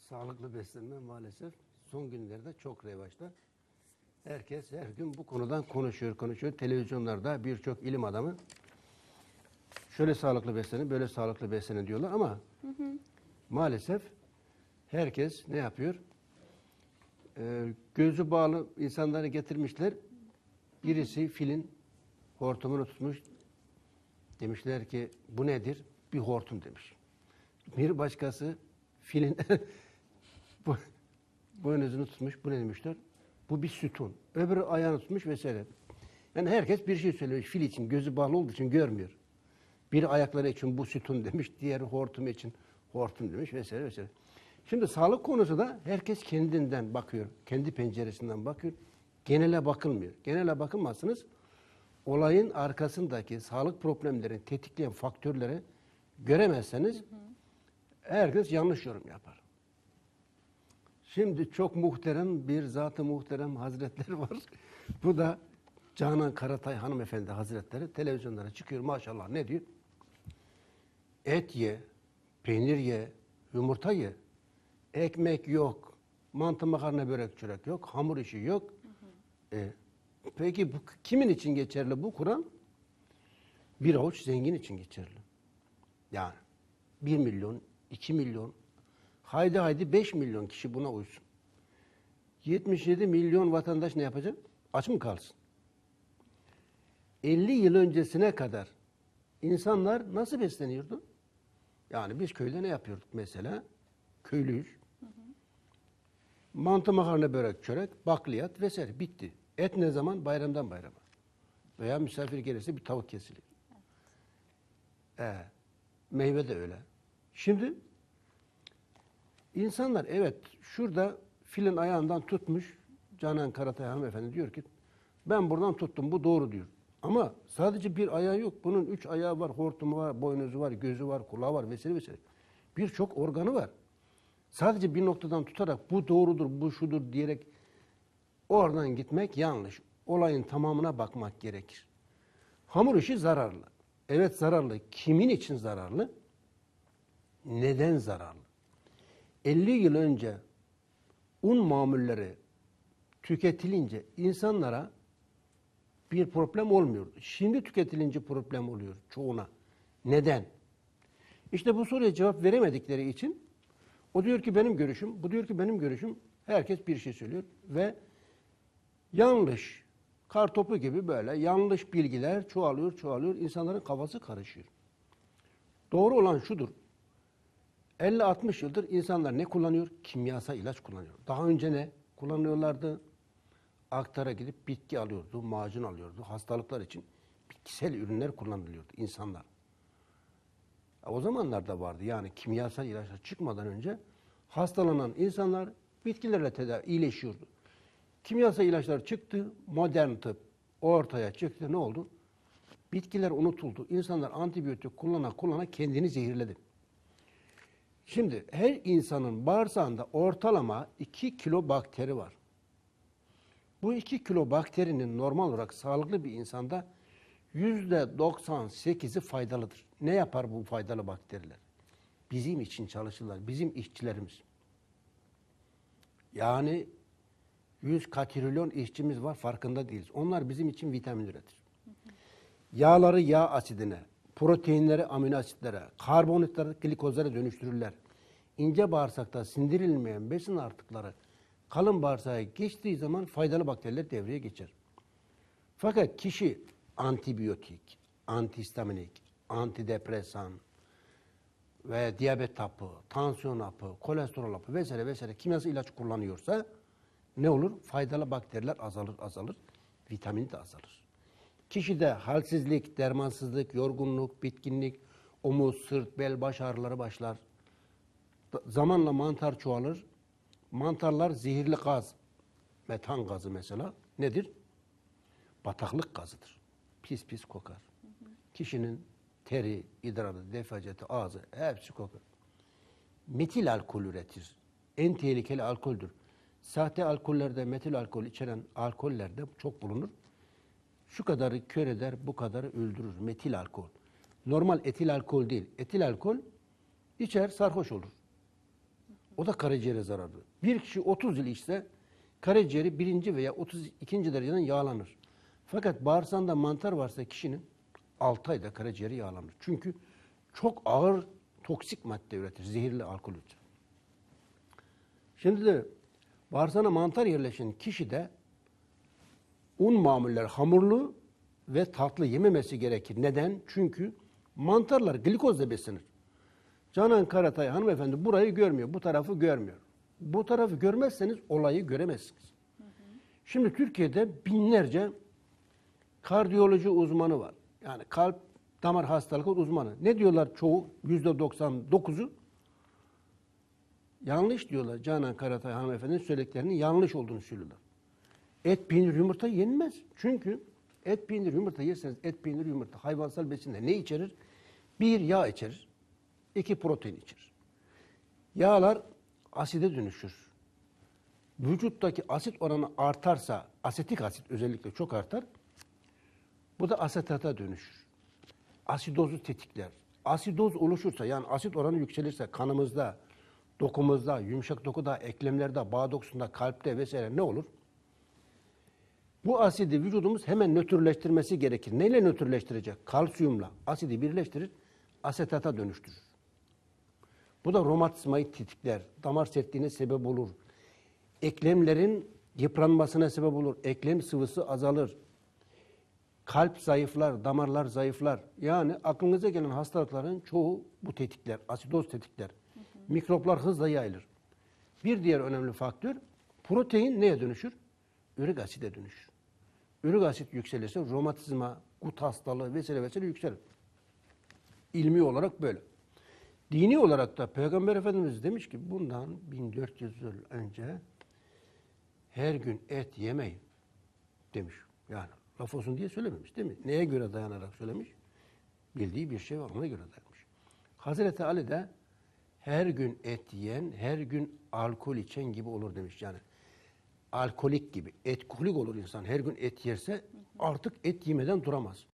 Sağlıklı beslenme maalesef son günlerde çok revaçta. Herkes her gün bu konudan konuşuyor, konuşuyor. Televizyonlarda birçok ilim adamı şöyle sağlıklı beslenin, böyle sağlıklı beslenin diyorlar ama maalesef herkes ne yapıyor? Ee, gözü bağlı insanları getirmişler. Birisi filin hortumunu tutmuş. Demişler ki bu nedir? Bir hortum demiş. Bir başkası filin bu, boynuzunu tutmuş. Bu ne demişler? Bu bir sütun. Öbürü ayağını tutmuş vesaire. Yani herkes bir şey söylüyor. Fil için gözü bağlı olduğu için görmüyor. Biri ayakları için bu sütun demiş, diğeri hortum için hortum demiş vesaire vesaire. Şimdi sağlık konusu da herkes kendinden bakıyor. Kendi penceresinden bakıyor. Genele bakılmıyor. Genele bakılmazsınız. Olayın arkasındaki sağlık problemlerini tetikleyen faktörleri göremezseniz herkes yanlış yorum yapar. Şimdi çok muhterem bir zat-ı muhterem hazretleri var. Bu da Canan Karatay hanımefendi hazretleri televizyonlara çıkıyor maşallah ne diyor? Et ye, peynir ye, yumurta ye. Ekmek yok, mantı makarna börek çörek yok, hamur işi yok. E, peki bu kimin için geçerli bu Kur'an? Bir avuç zengin için geçerli. Yani 1 milyon, 2 milyon, haydi haydi 5 milyon kişi buna uysun. 77 milyon vatandaş ne yapacak? Aç mı kalsın? 50 yıl öncesine kadar insanlar nasıl besleniyordu? Yani biz köyde ne yapıyorduk mesela? Köylüyüz. Mantı makarna börek çörek, bakliyat vesaire bitti. Et ne zaman? Bayramdan bayrama. Veya misafir gelirse bir tavuk kesilir. Ee, meyve de öyle. Şimdi insanlar evet şurada filin ayağından tutmuş Canan Karatay hanımefendi diyor ki ben buradan tuttum bu doğru diyor. Ama sadece bir ayağı yok. Bunun üç ayağı var, hortumu var, boynuzu var, gözü var, kulağı var vesaire vesaire. Birçok organı var. Sadece bir noktadan tutarak bu doğrudur, bu şudur diyerek oradan gitmek yanlış. Olayın tamamına bakmak gerekir. Hamur işi zararlı. Evet zararlı. Kimin için zararlı? Neden zararlı? 50 yıl önce un mamulleri tüketilince insanlara bir problem olmuyordu. Şimdi tüketilince problem oluyor çoğuna. Neden? İşte bu soruya cevap veremedikleri için o diyor ki benim görüşüm, bu diyor ki benim görüşüm. Herkes bir şey söylüyor ve yanlış, kar topu gibi böyle yanlış bilgiler çoğalıyor, çoğalıyor. İnsanların kafası karışıyor. Doğru olan şudur. 50-60 yıldır insanlar ne kullanıyor? Kimyasal ilaç kullanıyor. Daha önce ne kullanıyorlardı? Aktara gidip bitki alıyordu, macun alıyordu. Hastalıklar için bitkisel ürünler kullanılıyordu insanlar. O zamanlarda vardı yani kimyasal ilaçlar çıkmadan önce hastalanan insanlar bitkilerle tedavi iyileşiyordu. Kimyasal ilaçlar çıktı, modern tıp ortaya çıktı. Ne oldu? Bitkiler unutuldu. İnsanlar antibiyotik kullana kullana kendini zehirledi. Şimdi her insanın bağırsağında ortalama 2 kilo bakteri var. Bu 2 kilo bakterinin normal olarak sağlıklı bir insanda %98'i faydalıdır. Ne yapar bu faydalı bakteriler? Bizim için çalışırlar, bizim işçilerimiz. Yani 100 katrilyon işçimiz var farkında değiliz. Onlar bizim için vitamin üretir. Yağları yağ asidine, proteinleri amino asitlere, karbonhidratları glikozlara dönüştürürler. İnce bağırsakta sindirilmeyen besin artıkları kalın bağırsağa geçtiği zaman faydalı bakteriler devreye geçer. Fakat kişi antibiyotik, antihistaminik, antidepresan ve diyabet hapı, tansiyon hapı, kolesterol hapı vesaire vesaire kimyasal ilaç kullanıyorsa ne olur? Faydalı bakteriler azalır azalır, vitamin de azalır. Kişide halsizlik, dermansızlık, yorgunluk, bitkinlik, omuz, sırt, bel, baş ağrıları başlar. Zamanla mantar çoğalır. Mantarlar zehirli gaz, metan gazı mesela nedir? Bataklık gazıdır. Pis pis kokar. Kişinin teri, idrarı, defaceti, ağzı hepsi kokar. Metil alkol üretir. En tehlikeli alkoldür. Sahte alkollerde metil alkol içeren alkollerde çok bulunur. şu kadarı kör eder, bu kadarı öldürür. Metil alkol. Normal etil alkol değil. Etil alkol içer sarhoş olur. O da karaciğere zararlı. Bir kişi 30 yıl içse karaciğeri birinci veya 32. dereceden yağlanır. Fakat bağırsağında mantar varsa kişinin 6 ayda karaciğeri yağlanır. Çünkü çok ağır toksik madde üretir, zehirli alkol üretir. Şimdi de bağırsağına mantar yerleşen kişi de un mamuller hamurlu ve tatlı yememesi gerekir. Neden? Çünkü mantarlar glikozla beslenir. Canan Karatay hanımefendi burayı görmüyor, bu tarafı görmüyor. Bu tarafı görmezseniz olayı göremezsiniz. Şimdi Türkiye'de binlerce kardiyoloji uzmanı var. Yani kalp damar hastalıkları uzmanı. Ne diyorlar çoğu? Yüzde 99'u yanlış diyorlar. Canan Karatay hanımefendinin söylediklerinin yanlış olduğunu söylüyorlar. Et, peynir, yumurta yenmez. Çünkü et, peynir, yumurta yerseniz et, peynir, yumurta hayvansal besinde ne içerir? Bir, yağ içerir. iki protein içerir. Yağlar aside dönüşür. Vücuttaki asit oranı artarsa, asetik asit özellikle çok artar. Bu da asetata dönüşür. Asidozu tetikler. Asidoz oluşursa yani asit oranı yükselirse kanımızda, dokumuzda, yumuşak dokuda, eklemlerde, bağ dokusunda, kalpte vesaire ne olur? Bu asidi vücudumuz hemen nötrleştirmesi gerekir. Neyle nötrleştirecek? Kalsiyumla asidi birleştirir, asetata dönüştürür. Bu da romatizmayı tetikler, damar sertliğine sebep olur. Eklemlerin yıpranmasına sebep olur. Eklem sıvısı azalır. Kalp zayıflar, damarlar zayıflar. Yani aklınıza gelen hastalıkların çoğu bu tetikler, asidoz tetikler. Mikroplar hızla yayılır. Bir diğer önemli faktör, protein neye dönüşür? Ürik aside dönüşür. Ürik asit yükselirse romatizma, gut hastalığı vesaire vesaire yükselir. İlmi olarak böyle. Dini olarak da Peygamber Efendimiz demiş ki bundan 1400 yıl önce her gün et yemeyin demiş. Yani laf olsun diye söylememiş değil mi? Neye göre dayanarak söylemiş? Bildiği bir şey var ona göre dayanmış. Hazreti Ali de her gün et yiyen, her gün alkol içen gibi olur demiş yani. Alkolik gibi, etkolik olur insan. Her gün et yerse artık et yemeden duramaz.